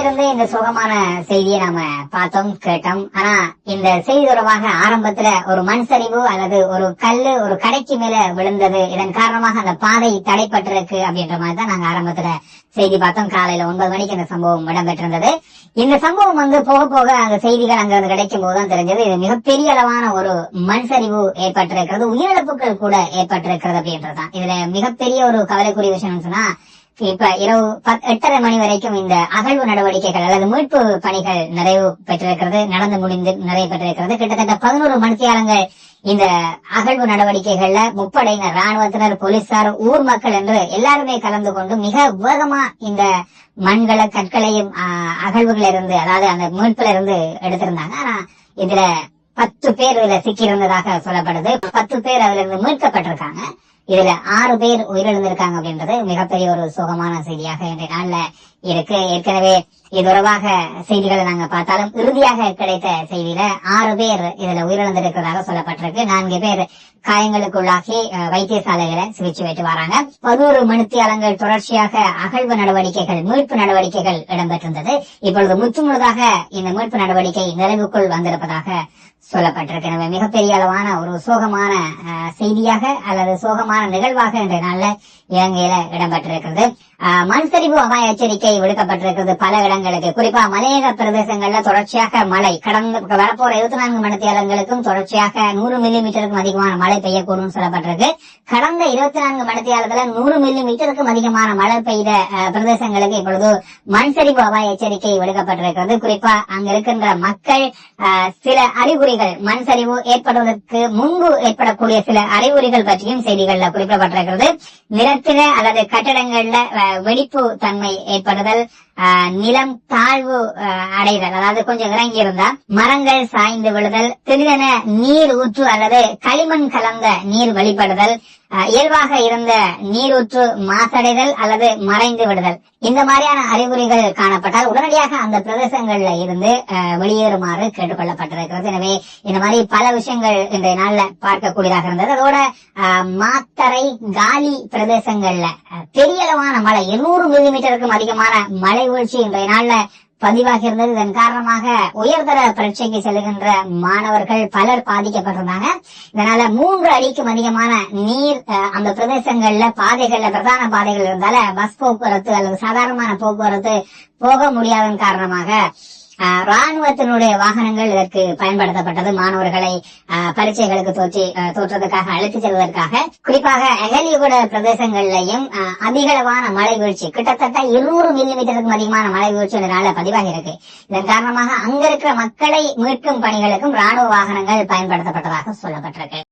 இருந்து இந்த சோகமான செய்தியை நாம பார்த்தோம் கேட்டோம். ஆனா இந்த செய்தி தொடர்பாக ஆரம்பத்துல ஒரு மண் சரிவு அல்லது ஒரு கல்லு ஒரு கடைக்கு மேல விழுந்தது இதன் காரணமாக அந்த பாதை தடைப்பட்டிருக்கு அப்படின்ற மாதிரி தான் நாங்க ஆரம்பத்துல செய்தி பார்த்தோம். காலையில ஒன்பது மணிக்கு இந்த சம்பவம் இடம்பெற்றிருந்தது. இந்த சம்பவம் வந்து போக போக அந்த செய்திகள் அங்க வந்து கிடைக்கும் போதுதான் தெரிஞ்சது. இது மிகப்பெரிய அளவான ஒரு மண் சரிவு ஏற்பட்டிருக்கிறது. உயிரிழப்புகள் கூட ஏற்பட்டிருக்கிறது அப்படின்றதுதான். இதுல மிகப்பெரிய ஒரு கவலைக்குரிய விஷயம் சொன்னா இப்ப இரவு எட்டரை மணி வரைக்கும் இந்த அகழ்வு நடவடிக்கைகள் அல்லது மீட்பு பணிகள் நிறைவு பெற்றிருக்கிறது நடந்து முடிந்து நிறைவு பெற்றிருக்கிறது. கிட்டத்தட்ட பதினோரு மணித்தியாலங்கள் இந்த அகழ்வு நடவடிக்கைகள்ல முப்படையினர் ராணுவத்தினர் போலீசார் ஊர் மக்கள் என்று எல்லாருமே கலந்து கொண்டு மிக வேகமா இந்த மண்களை கற்களையும் ஆஹ், அகழ்வுகள் இருந்து அதாவது அந்த மீட்புல இருந்து எடுத்திருந்தாங்க. ஆனா இதுல பத்து பேர் இதுல சிக்கியிருந்ததாக சொல்லப்படுது. பத்து பேர் அதுல இருந்து மீட்கப்பட்டிருக்காங்க. இதுல ஆறு பேர் உயிரிழந்திருக்காங்க அப்படின்றது மிகப்பெரிய ஒரு சோகமான செய்தியாக இன்றைய நாள்ல இருக்கு. ஏற்கனவே இது தொடர்பாக செய்திகளை நாங்க பார்த்தாலும் இறுதியாக கிடைத்த செய்தியில ஆறு பேர் இதுல உயிரிழந்திருக்கிறதாக சொல்லப்பட்டிருக்கு. நான்கு பேர் காயங்களுக்குள்ளாகி அஹ், வைத்தியசாலைகளை சிகிச்சை பெற்று வராங்க. பதினோரு மணித்தியாலங்கள் தொடர்ச்சியாக அகழ்வு நடவடிக்கைகள் மீட்பு நடவடிக்கைகள் இடம்பெற்றிருந்தது. இப்பொழுது முற்றுமுழுதாக இந்த மீட்பு நடவடிக்கை நிறைவுக்குள் வந்திருப்பதாக சொல்லப்பட்டிருக்கு. எனவே மிகப்பெரிய அளவான ஒரு சோகமான செய்தியாக அல்லது சோகமான நிகழ்வாக இன்றைய நாள்ல இலங்கையில இடம்பெற்றிருக்கிறது. மண் சரிவு அபாய எச்சரிக்கை விடுக்கப்பட்டிருக்கிறது பல இடங்கள் இடங்களுக்கு குறிப்பா மலையக பிரதேசங்கள்ல தொடர்ச்சியாக மழை கடந்த வரப்போற இருபத்தி நான்கு மணித்தியாலங்களுக்கும் தொடர்ச்சியாக நூறு மில்லி மீட்டருக்கும் அதிகமான மழை பெய்யக்கூடும் சொல்லப்பட்டிருக்கு. கடந்த இருபத்தி நான்கு மணித்தியாலத்துல நூறு மில்லி மீட்டருக்கும் அதிகமான மழை பெய்த பிரதேசங்களுக்கு இப்பொழுது மண் சரிவு அபாய எச்சரிக்கை விடுக்கப்பட்டிருக்கிறது. குறிப்பா அங்க இருக்கின்ற மக்கள் சில அறிகுறிகள் மண் சரிவு ஏற்படுவதற்கு முன்பு ஏற்படக்கூடிய சில அறிகுறிகள் பற்றியும் செய்திகள்ல குறிப்பிடப்பட்டிருக்கிறது. நிலத்தில அல்லது கட்டடங்கள்ல வெடிப்பு தன்மை ஏற்படுதல் நிலம் தாழ்வு அஹ், அடைதல் அதாவது கொஞ்சம் இறங்கி இருந்தா மரங்கள் சாய்ந்து விழுதல் திடீரென நீர் ஊற்று அல்லது களிமண் கலந்த நீர் வழிபடுதல் இயல்பாக இருந்த நீரூற்று மாசடைதல் அல்லது மறைந்து விடுதல். இந்த மாதிரியான அறிகுறிகள் காணப்பட்டால் உடனடியாக அந்த பிரதேசங்கள்ல இருந்து அஹ், வெளியேறுமாறு கேட்டுக்கொள்ளப்பட்டிருக்கிறது. எனவே இந்த மாதிரி பல விஷயங்கள் இன்றைய நாள்ல பார்க்கக்கூடியதாக இருந்தது. அதோட அஹ், காலி பிரதேசங்கள்ல அஹ், பெரிய அளவான மழை எண்ணூறு மில்லிமீட்டருக்கும் அதிகமான மழை வீழ்ச்சி இன்றைய நாள்ல பதிவாகி இருந்தது இதன் காரணமாக உயர்தர பரீட்சைக்கு செல்கின்ற மாணவர்கள் பலர் பாதிக்கப்பட்டிருந்தாங்க. இதனால மூன்று அடிக்கும் அதிகமான நீர் அந்த பிரதேசங்கள்ல பாதைகள்ல பிரதான பாதைகள் இருந்தால பஸ் போக்குவரத்து அல்லது சாதாரணமான போக்குவரத்து போக முடியாதன் காரணமாக ராணுவத்தினுடைய வாகனங்கள் இதற்கு பயன்படுத்தப்பட்டது. மாணவர்களை பரீட்சைகளுக்கு தோற்றி தோற்றதுக்காக அழைத்து செல்வதற்காக. குறிப்பாக அகலியகுட பிரதேசங்கள்லையும் அதிகளவான மழை வீழ்ச்சி கிட்டத்தட்ட இருநூறு மில்லிமீட்டருக்கும் அதிகமான மழை வீழ்ச்சி இதனால பதிவாகி இருக்கு. இதன் காரணமாக அங்க இருக்கிற மக்களை மீட்கும் பணிகளுக்கும் ராணுவ வாகனங்கள் பயன்படுத்தப்பட்டதாக சொல்லப்பட்டிருக்கு.